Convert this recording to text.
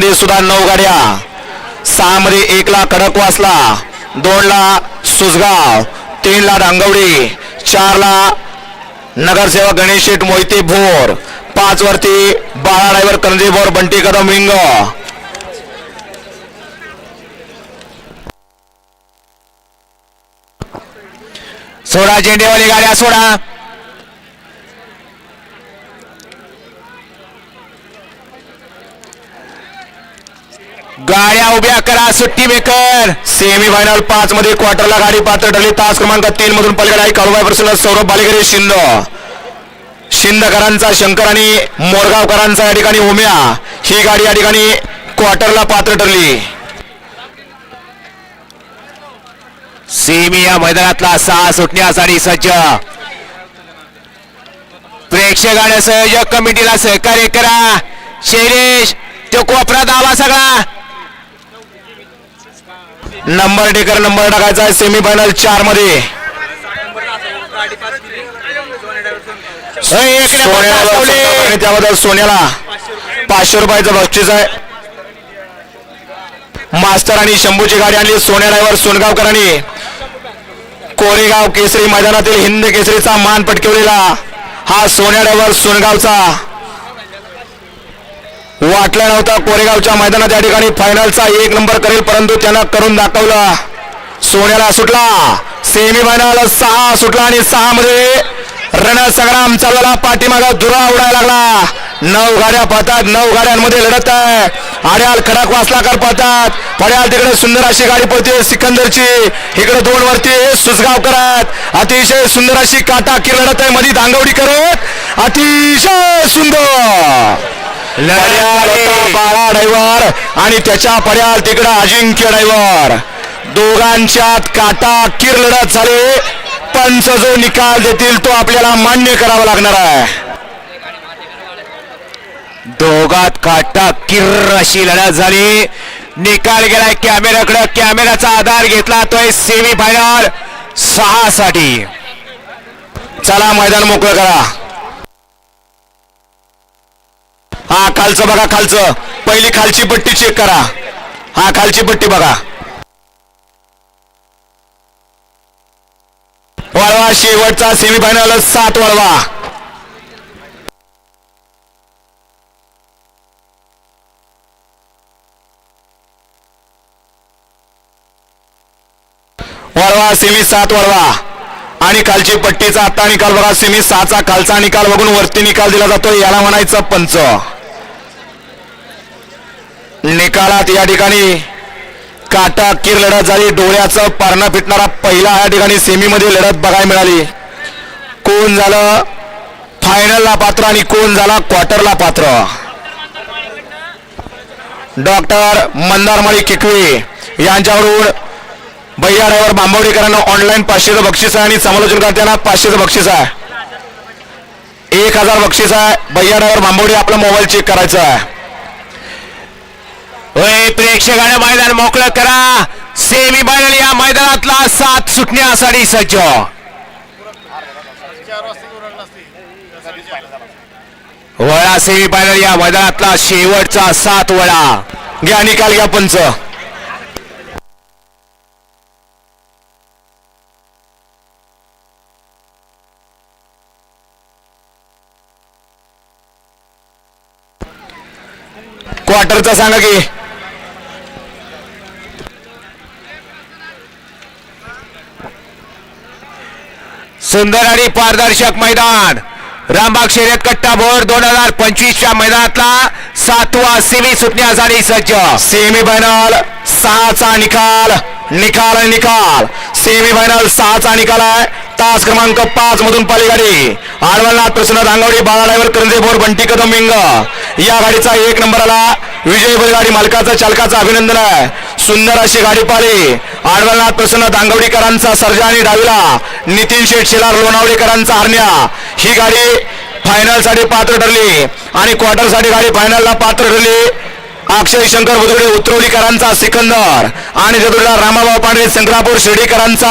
मध्ये सुद्धा नऊ गाड्या. सहा मध्ये एक ला खडकवासला दोन ला सुसगाव तीन ला रांगवडी चार ला नगरसेवक गणेश शेठ मोहिते भोर पाच वरती बाळा ड्रायव्हर करंजे भोर बंटी कदम विंग. सोडा झेंडेवाली गाड्या सोडा. गाड्या उभ्या करा सुट्टी बेकर सेमी फायनल पाच मध्ये क्वार्टरला गाडी पात्र ठरली. तास क्रमांक तीन मधून पलीकडे आहे काळूबाई प्रसन्न सौरभ बालेगरे शिंद. शिंदकरांचा शंकर आणि मोरगावकरांचा या ठिकाणी उम्या. ही गाडी या ठिकाणी क्वार्टरला पात्र ठरली. सेमी या मैदानातला सहा सुटण्यासाठी सज्ज. प्रेक्षकांना संयोजक कमिटीला सहकार्य करा. शैलेश तो कोपरा दावा सगळा. नंबर टेकर नंबर टाकायचा आहे सेमी फायनल चारमध्ये. आणि त्याबद्दल सोन्याला. पाचशे रुपयाचं बक्षीस आहे. मास्टर आणि शंभूची गाडी आणली सोन्या ड्रायव्हर सोनगावकरांनी. कोरेगाव केसरी मैदानातील हिंद केसरीचा मान पटकवलेला. हा सोन्या ड्रायव्हर सोनगावचा. वाटला नव्हता कोरेगावच्या मैदानात या ठिकाणी. फायनलचा एक नंबर करेल परंतु त्यानं करून दाखवलं. सोन्याला सुटला. सेमी फायनल सहा सुटला आणि सहा मध्ये रणसंग्राम चालवला पाठीमागा धुरा उडायला लागला. नऊ गाड्या पाहतात नऊ गाड्यांमध्ये लढत आहे. आड्याल खडक वासलाकर पाहतात पड्याल तिकडे सुंदर अशी गाडी पडते सिकंदरची. इकडे दोन वरती सुसगावकर आहेत. अतिशय सुंदर अशी काटा लढत आहे. मध्ये दांगवडी करत. अतिशय सुंदर. बाळा ड्रायव्हर आणि त्याच्या पड्याल तिकडं अजिंक्य ड्रायव्हर. दोघांच्यात काटा किर लढत झाली. पंच जो निकाल देतील तो आपल्याला मान्य करावा लागणार आहे. दोघात काटा किर अशी लढत झाली. निकाल गेलाय कॅमेराकडे कॅमेराचा आधार घेतला तोय सेमी फायनल सहा साठी चला मैदान मोकळं करा. हा खालचं बघा खालचं. पहिली खालची पट्टी चेक करा. हा खालची पट्टी बघा. वळवा शेवटचा सेमीफायनल सात वळवा. वळवा सेमी सात वळवा. आणि खालची पट्टीचा आत्ता निकाल बघा. सेमी सहाचा खालचा निकाल बघून वरती निकाल दिला जातो याला म्हणायचं पंच. निकालात या ठिकाणी काटा किर लढत झाली. डोळ्याचं पारणं फिटणारा पहिला या ठिकाणी सेमीमध्ये लढत बघायला मिळाली. कोण झालं फायनलला पात्र आणि कोण झाला क्वार्टरला पात्र? डॉक्टर मंदारमाळी किकवे यांच्याकडून भैया ड्रायव्हर बांबवडेकरांना ऑनलाईन पाचशेचं बक्षीस आहे आणि समालोचन करताना पाचशेचं बक्षीस आहे. एक हजार बक्षीस आहे. भैया ड्रायव्हर बांबवडे आपला मोबाईल चेक करायचा आहे. होय प्रेक्षकांना मैदान मोकळं करा. सेमी फायनल या मैदानातला सात सुटण्यासाठी सज्ज. वळा सेमी फायनल या मैदानातला शेवटचा सात वळा. घ्या निकाल घ्या पंच. क्वार्टरचा सांगा की. सुंदर आणि पारदर्शक मैदान. रामबाग शर्यत कट्टा भोर दोन हजार पंचवीसच्या मैदानातला सातवा सेमी सुटण्यासाठी सज्ज. सेमी फायनल सहाचा निकाल निकाल आणि निकाल. सेमी फायनल सहाचा निकाल आहे. तास क्रमांक पाच मधून पाली गाडी आडवलनाथ प्रसन्न दांगवडी बाळा ड्रायव्हर करंजे भोर बंटी कदम मिंग या गाडीचा एक नंबर आला विजय बैलगाडी मालकाचा चालकाचं अभिनंदन आहे. सुंदर अशी गाडी पाली आडवलनाथ प्रसन्न दांगवडीकरांचा सर्जा आणि डावीला. नितीन शेठ शेलार लोणावळेकरांचा हरण्या. ही गाडी फायनलसाठी पात्र ठरली. आणि क्वार्टरसाठी गाडी फायनलला पात्र ठरली. अक्षय शंकर बुधुडे उतरवलीकरांचा सिकंदर. आणि जदुडा रामाभाऊ पांडे संग्रापूर शिर्डीकरांचा